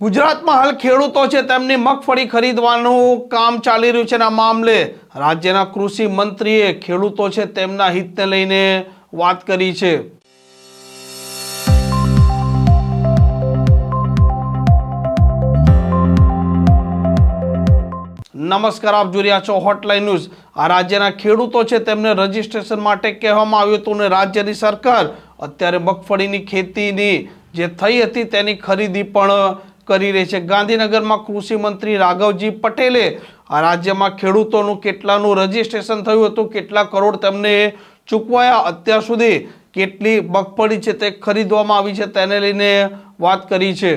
ગુજરાતમાં હાલ ખેડૂતો છે તેમની મગફળી ખરીદવાનું કામ ચાલી રહ્યું છે આ મામલે. રાજ્યના કૃષિ મંત્રીએ ખેડૂતો છે તેમના હિતને લઈને વાત કરી છે. નમસ્કાર, આપ જોઈ રહ્યા છો હોટલાઇન ન્યૂઝ આ રાજ્યના ખેડૂતો છે તેમને રજીસ્ટ્રેશન માટે કહેવામાં આવ્યું હતું અને રાજ્યની સરકાર અત્યારે મગફળીની ખેતીની જે થઈ હતી તેની ખરીદી પણ કરી રહી છે. ગાંધીનગરમાં કૃષિ મંત્રી રાઘવજી પટેલે આ રાજ્યમાં ખેડૂતોનું કેટલાનું રજીસ્ટ્રેશન થયું હતું, કેટલા કરોડ તેમને ચૂકવાયા, અત્યાર સુધી કેટલી મગફળી છે તે ખરીદવામાં આવી છે તેને લઈને વાત કરી છે.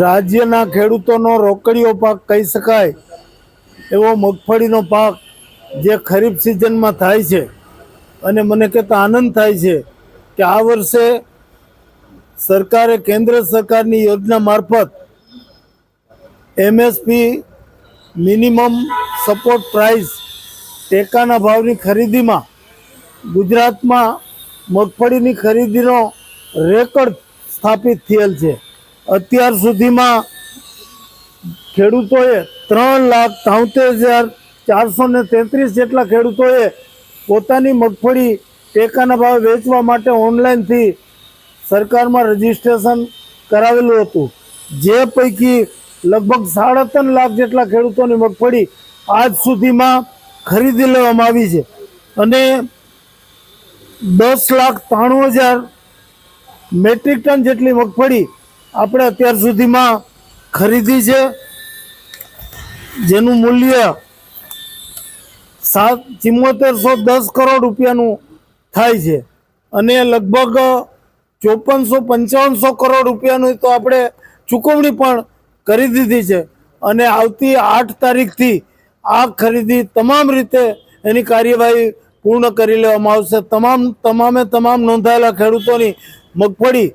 રાજ્યના ખેડૂતોનો રોકડીયો પાક કહી શકાય એવો મગફળીનો પાક જે ખરીફ સિઝનમાં થાય છે અને મને કહેતા આનંદ થાય છે કે આ વર્ષે સરકારે કેન્દ્ર સરકારની યોજના મારફત એમએસપી મિનિમમ સપોર્ટ પ્રાઇસ ટેકાના ભાવની ખરીદીમાં ગુજરાતમાં મગફળીની ખરીદીનો રેકોર્ડ સ્થાપિત થયેલ છે. અત્યાર સુધીમાં ખેડૂતોએ ત્રણ લાખ ત્રાઉતેર હજાર ચારસો ને તેત્રીસ જેટલા ખેડૂતોએ પોતાની મગફળી ટેકાના ભાવે વેચવા માટે ઓનલાઈનથી સરકારમાં રજીસ્ટ્રેશન કરાવેલું હતું. જે પૈકી લગભગ સાડા ત્રણ લાખ જેટલા ખેડૂતોની મગફળી આજ સુધીમાં ખરીદી લેવામાં આવી છે. અને દસ લાખ ત્રાણું હજાર મેટ્રિક ટન જેટલી મગફળી આપણે અત્યાર સુધીમાં ખરીદી છે. જેનું મૂલ્ય સાત, ચિમ્મોતેરસો દસ કરોડ રૂપિયાનું થાય છે. અને લગભગ ચોપનસો પંચાવનસો કરોડ રૂપિયાનું તો આપણે ચૂકવણી પણ કરી દીધી છે અને આવતી આઠ તારીખથી આ ખરીદી તમામ રીતે એની કાર્યવાહી પૂર્ણ કરી લેવામાં આવશે. તમામ, તમામે તમામ નોંધાયેલા ખેડૂતોની મગફળી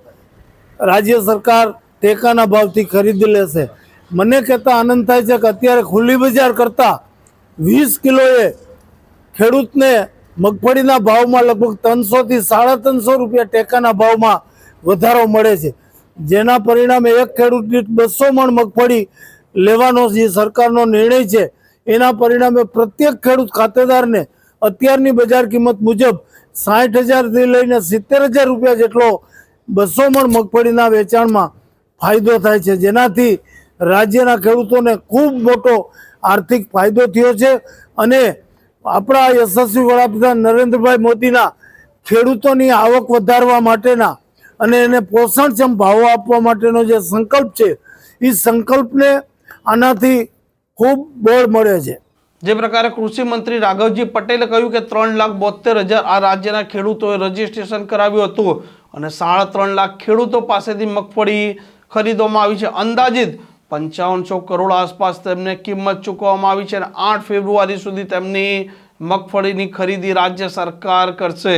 રાજ્ય સરકાર ટેકાના ભાવથી ખરીદી લેશે. મને કહેતા આનંદ થાય છે કે અત્યારે ખુલ્લી બજાર કરતાં વીસ કિલોએ ખેડૂતને મગફળીના ભાવમાં લગભગ ત્રણસોથી સાડા ત્રણસો રૂપિયા ટેકાના ભાવમાં વધારો મળે છે. જેના પરિણામે એક ખેડૂત દીઠ બસો મણ મગફળી લેવાનો જે સરકારનો નિર્ણય છે, એના પરિણામે પ્રત્યેક ખેડૂત ખાતેદારને અત્યારની બજાર કિંમત મુજબ સાઠ હજારથી લઈને સિત્તેર હજાર રૂપિયા જેટલો બસો મણ મગફળીના વેચાણમાં ફાયદો થાય છે. જેનાથી રાજ્યના ખેડૂતોને ખૂબ મોટો આર્થિક ફાયદો થયો છે અને આપણા યશસ્વી વડાપ્રધાન નરેન્દ્રભાઈ મોદીના ખેડૂતોની આવક વધારવા માટેના અને એને પોષણક્ષમ ભાવો આપવા માટેનો જે સંકલ્પ છે એ સંકલ્પને આનાથી ખૂબ બળ મળે છે. જે પ્રકારે કૃષિ મંત્રી રાઘવજી પટેલે કહ્યું કે ત્રણ લાખ બોતેર હજાર આ રાજ્યના ખેડૂતોએ રજીસ્ટ્રેશન કરાવ્યું હતું અને સાડા ત્રણ લાખ ખેડૂતો પાસેથી મગફળી ખરીદવામાં આવી છે. અંદાજિત પંચાવનસો કરોડ આસપાસ તેમને કિંમત ચૂકવવામાં આવી છે અને આઠ ફેબ્રુઆરી સુધી તેમની મગફળીની ખરીદી રાજ્ય સરકાર કરશે.